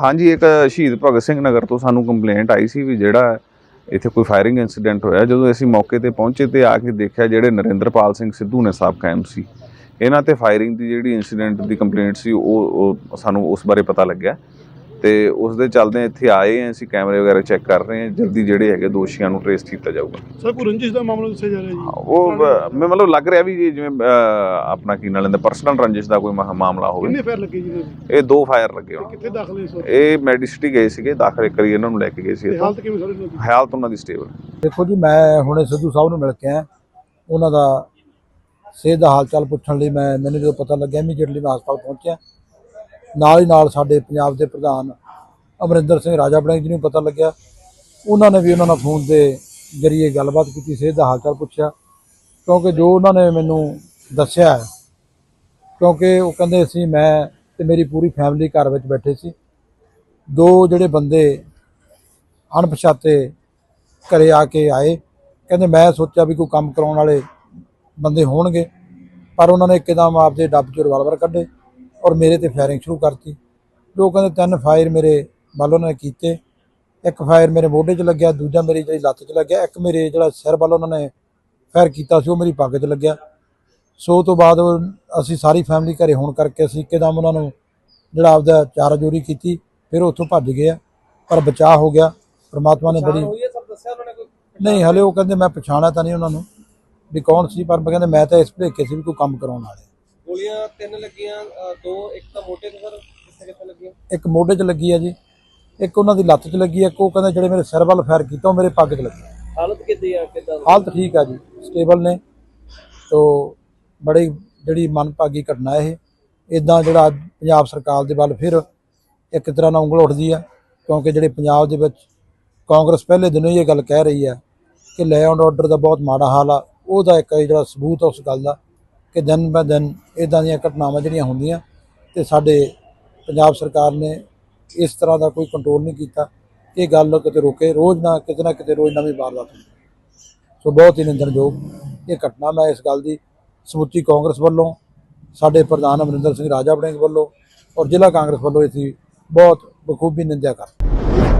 ਹਾਂਜੀ, ਇੱਕ ਸ਼ਹੀਦ ਭਗਤ ਸਿੰਘ ਨਗਰ ਤੋਂ ਸਾਨੂੰ ਕੰਪਲੇਂਟ ਆਈ ਸੀ ਵੀ ਜਿਹੜਾ ਇੱਥੇ ਕੋਈ ਫਾਇਰਿੰਗ ਇਨਸੀਡੈਂਟ ਹੋਇਆ। ਜਦੋਂ ਅਸੀਂ ਮੌਕੇ ਤੇ ਪਹੁੰਚੇ ਤੇ ਆ ਕੇ ਦੇਖਿਆ ਜਿਹੜੇ ਨਰਿੰਦਰਪਾਲ ਸਿੰਘ ਸਿੱਧੂ ਨੇ ਸਾਬਕਾ ਐਮਸੀ ਇਹਨਾਂ ਤੇ ਫਾਇਰਿੰਗ ਦੀ ਜਿਹੜੀ ਇਨਸੀਡੈਂਟ ਦੀ ਕੰਪਲੇਂਟ ਸੀ, ਉਹ ਉਹ ਸਾਨੂੰ ਉਸ ਬਾਰੇ ਪਤਾ ਲੱਗਿਆ। ਤੇ ਉਸ ਦੇ ਚੱਲਦੇ ਇੱਥੇ ਆਏ ਹਾਂ ਅਸੀਂ ਕੈਮਰੇ ਵਗੈਰਾ ਚੈੱਕ ਕਰ ਰਹੇ ਹਾਂ ਜਲਦੀ ਜਿਹੜੇ ਹੈਗੇ ਦੋਸ਼ੀਆਂ ਨੂੰ ਟ੍ਰੇਸ ਕੀਤਾ ਜਾਊਗਾ। ਸਰ ਕੋਈ ਰੰਜਿਸ਼ ਦਾ ਮਾਮਲਾ ਦੱਸਿਆ ਜਾ ਰਿਹਾ ਜੀ? ਉਹ ਬ- ਮੈਂ ਮਤਲਬ ਲੱਗ ਰਿਹਾ ਵੀ ਇਹ ਜਿਵੇਂ ਅਹ, ਆਪਣਾ ਕੀ ਨਾਲ ਲੈਂਦਾ ਪਰਸਨਲ ਰੰਜਿਸ਼ ਦਾ ਕੋਈ ਮਾ- ਮਾਮਲਾ ਹੋਵੇ। ਕਿੰਨੇ ਫੇਰ ਲੱਗੇ ਜੀ ਇਹਨਾਂ ਦੇ? ਇਹ ਦੋ ਫਾਇਰ ਲੱਗੇ ਹੋਣ। ਕਿੱਥੇ ਦਾਖਲ ਨੇ ਸਰ ਇਹ ਮੈਡੀਸਿਟੀ ਗਏ ਸੀਗੇ ਦਾਖਲ ਕਰੀ ਇਹਨਾਂ ਨੂੰ ਲੈ ਕੇ ਗਏ ਸੀ ਤੇ ਇੱਥੋਂ। ਹਾਲਤ ਕਿਵੇਂ ਸਰ ਇਹਨਾਂ ਦੀ? ਹਾਲਤ ਉਹਨਾਂ ਦੀ ਸਟੇਬਲ ਦੇਖੋ ਜੀ ਮੈਂ ਹੁਣੇ ਸਿੱਧੂ ਸਾਹਿਬ ਨੂੰ ਮਿਲ ਕੇ ਆਇਆ। ਉਹਨਾਂ ਦਾ ਸਿਹਤ ਦਾ ਹਾਲ ਚਾਲ ਪੁੱਛਣ ਲਈ ਮੈਂ ਮੈਨੂੰ ਜਦੋਂ ਪਤਾ ਲੱਗਿਆ ਇਮੀਡੀਏਟਲੀ ਮੈਂ ਹਸਪਤਾਲ ਪਹੁੰਚਿਆ। ਨਾਲ ਹੀ ਨਾਲ ਸਾਡੇ ਪੰਜਾਬ ਦੇ ਪ੍ਰਧਾਨ ਅਮਰਿੰਦਰ ਸਿੰਘ ਰਾਜਾ ਬੜਿੰਗ ਜੀ ਨੂੰ ਪਤਾ ਲੱਗਿਆ। ਉਹਨਾਂ ਨੇ ਵੀ ਉਹਨਾਂ ਨਾਲ ਫੋਨ ਦੇ ਜਰੀਏ ਗੱਲਬਾਤ ਕੀਤੀ, ਸਿਹਤ ਦਾ ਹਾਲ ਚਾਲ ਪੁੱਛਿਆ। ਕਿਉਂਕਿ ਜੋ ਉਹਨਾਂ ਨੇ ਮੈਨੂੰ ਦੱਸਿਆ ਕਿਉਂਕਿ ਉਹ ਕਹਿੰਦੇ ਸੀ, ਮੈਂ ਤੇ ਮੇਰੀ ਪੂਰੀ ਫੈਮਿਲੀ ਘਰ ਵਿੱਚ ਬੈਠੇ ਸੀ। ਦੋ ਜਿਹੜੇ ਬੰਦੇ ਅਣਪਛਾਤੇ ਘਰੇ ਆ ਕੇ ਆਏ, ਕਹਿੰਦੇ ਮੈਂ ਸੋਚਿਆ ਵੀ ਕੋਈ ਕੰਮ ਕਰਾਉਣ ਵਾਲੇ ਬੰਦੇ ਹੋਣਗੇ, ਪਰ ਉਹਨਾਂ ਨੇ ਇੱਕਦਮ ਆਪਦੇ ਡੱਬ ਚੋਂ ਰਿਵਾਲਵਰ ਕੱਢੇ। ਔਰ ਮੇਰੇ ਤੇ ਫਾਇਰਿੰਗ ਸ਼ੁਰੂ ਕਰਤੀ। ਜੋ ਕਹਿੰਦੇ ਤਿੰਨ ਫਾਇਰ ਮੇਰੇ ਵੱਲ ਉਹਨਾਂ ਨੇ ਕੀਤੇ। ਇੱਕ ਫਾਇਰ ਮੇਰੇ ਮੋਢੇ 'ਚ ਲੱਗਿਆ ਦੂਜਾ ਮੇਰੀ ਜਿਹੜੀ ਲੱਤ 'ਚ ਲੱਗਿਆ ਇੱਕ ਮੇਰੇ ਜਿਹੜਾ ਸਿਰ ਵੱਲ ਉਹਨਾਂ ਨੇ ਫਾਇਰ ਕੀਤਾ ਸੀ ਉਹ ਮੇਰੀ ਪੱਗ 'ਚ ਲੱਗਿਆ। ਸੋ ਤੋਂ ਬਾਅਦ ਅਸੀਂ ਸਾਰੀ ਫੈਮਿਲੀ ਘਰੇ ਹੋਣ ਕਰਕੇ ਅਸੀਂ ਇੱਕਦਮ ਉਹਨਾਂ ਨੂੰ ਜਿਹੜਾ ਆਪਦਾ ਚਾਰਾ ਜੋਰੀ ਕੀਤੀ ਫਿਰ ਉੱਥੋਂ ਭੱਜ ਗਏ ਆ ਪਰ ਬਚਾਅ ਹੋ ਗਿਆ। ਪ੍ਰਮਾਤਮਾ ਨੇ ਬੜੀ ਨਹੀਂ ਹਲੇ ਉਹ ਕਹਿੰਦੇ ਮੈਂ ਪਛਾਣਿਆ ਤਾਂ ਨਹੀਂ ਉਹਨਾਂ ਨੂੰ ਵੀ ਕੌਣ ਸੀ ਪਰ ਮੈਂ ਕਹਿੰਦੇ ਮੈਂ ਤਾਂ ਇਸ ਭਲੇਖੇ ਸੀ ਵੀ ਕੋਈ ਕੰਮ ਕਰਾਉਣ ਵਾਲੇ ਗੋਲੀਆਂ ਤਿੰਨ ਲੱਗੀਆਂ ਅ, ਦੋ ਇੱਕ ਤਾਂ ਮੋਢੇ ਤੇ ਸਰ ਕਿੱਥੇ ਕਿੱਥੇ ਲੱਗੀਆਂ? ਇੱਕ ਮੋਢੇ 'ਚ ਲੱਗੀ ਆ ਜੀ ਇੱਕ ਉਹਨਾਂ ਦੀ ਲੱਤ 'ਚ ਲੱਗੀ ਆ ਇੱਕ ਉਹ ਕਹਿੰਦੇ ਜਿਹੜੇ ਮੇਰੇ ਸਿਰ ਵੱਲ ਫਾਇਰ ਕੀਤਾ ਉਹ ਮੇਰੇ ਪੱਗ 'ਚ ਲੱਗੀ ਹਾਲਤ ਕਿੱਦੀ ਆ ਕਿੱਦਾਂ ਹਾਲਤ ਠੀਕ ਆ ਜੀ ਸਟੇਬਲ ਨੇ ਤੋ ਬੜੀ ਜਿਹੜੀ ਮਨਭਾਗੀ ਘਟਨਾ ਇਹ। ਇਦਾਂ ਜਿਹੜਾ ਅੱਜ ਪੰਜਾਬ ਸਰਕਾਰ ਦੇ ਵੱਲ ਫਿਰ ਇੱਕ ਤਰ੍ਹਾਂ ਨਾਲ ਉਂਗਲ ਉੱਠਦੀ ਆ ਕਿਉਂਕਿ ਜਿਹੜੇ ਪੰਜਾਬ ਦੇ ਵਿੱਚ ਕਾਂਗਰਸ ਪਹਿਲੇ ਦਿਨੋਂ ਹੀ ਇਹ ਗੱਲ ਕਹਿ ਰਹੀ ਆ ਕਿ ਲੈ ਐਂਡ ਆਰਡਰ ਦਾ ਬਹੁਤ ਮਾੜਾ ਹਾਲ ਆ ਉਹਦਾ ਇੱਕ ਇਹ ਜਿਹੜਾ ਸਬੂਤ ਆ ਉਸ ਗੱਲ ਦਾ। ਕਿ ਦਿਨ ਬਾ ਦਿਨ ਇਦਾਂ ਦੀਆਂ ਘਟਨਾਵਾਂ ਜਿਹੜੀਆਂ ਹੁੰਦੀਆਂ ਤੇ ਸਾਡੇ ਪੰਜਾਬ ਸਰਕਾਰ ਨੇ ਇਸ ਤਰ੍ਹਾਂ ਦਾ ਕੋਈ ਕੰਟਰੋਲ ਨਹੀਂ ਕੀਤਾ। ਇਹ ਗੱਲ ਕਿਤੇ ਰੁਕੇ, ਰੋਜ਼ ਨਾ ਕਿਤੇ ਨਾ ਕਿਤੇ ਰੋਜ਼ ਨਵੀਂ ਵਾਰਦਾਤ ਹੁੰਦੀ ਸੋ ਬਹੁਤ ਹੀ ਨਿੰਦਣਯੋਗ ਇਹ ਘਟਨਾ ਮੈਂ ਇਸ ਗੱਲ ਦੀ ਸਮੁੱਚੀ ਕਾਂਗਰਸ ਵੱਲੋਂ, ਸਾਡੇ ਪ੍ਰਧਾਨ ਅਮਰਿੰਦਰ ਸਿੰਘ ਰਾਜਾ ਵੜਿੰਗ ਵੱਲੋਂ ਔਰ ਜ਼ਿਲ੍ਹਾ ਕਾਂਗਰਸ ਵੱਲੋਂ ਇਸ ਦੀ ਬਹੁਤ ਬਖੂਬੀ ਨਿੰਦਿਆ ਕਰ